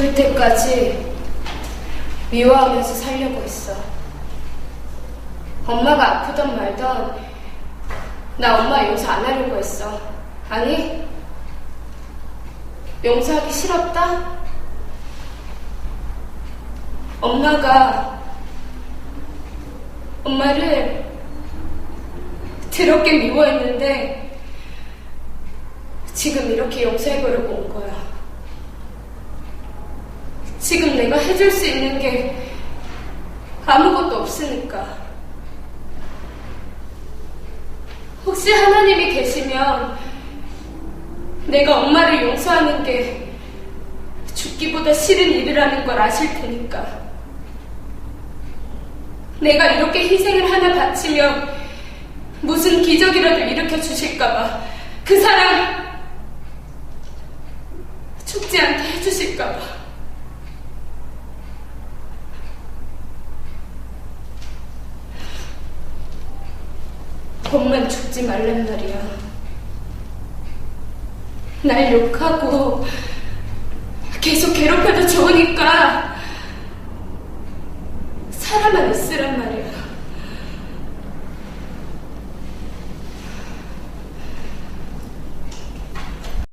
죽을 때까지 미워하면서 살려고 했어. 엄마가 아프던 말던 나 엄마 용서 안 하려고 했어. 아니, 용서하기 싫었다? 엄마가 엄마를 더럽게 미워했는데 지금 이렇게 용서해보려고 온 거야. 지금 내가 해줄 수 있는 게 아무것도 없으니까. 혹시 하나님이 계시면 내가 엄마를 용서하는 게 죽기보다 싫은 일이라는 걸 아실 테니까. 내가 이렇게 희생을 하나 바치면 무슨 기적이라도 일으켜 주실까봐. 그 사람 죽지 않게 해주실까봐. 법만 죽지 말란 말이야. 날 욕하고 계속 괴롭혀도 좋으니까 사람만 있으란 말이야.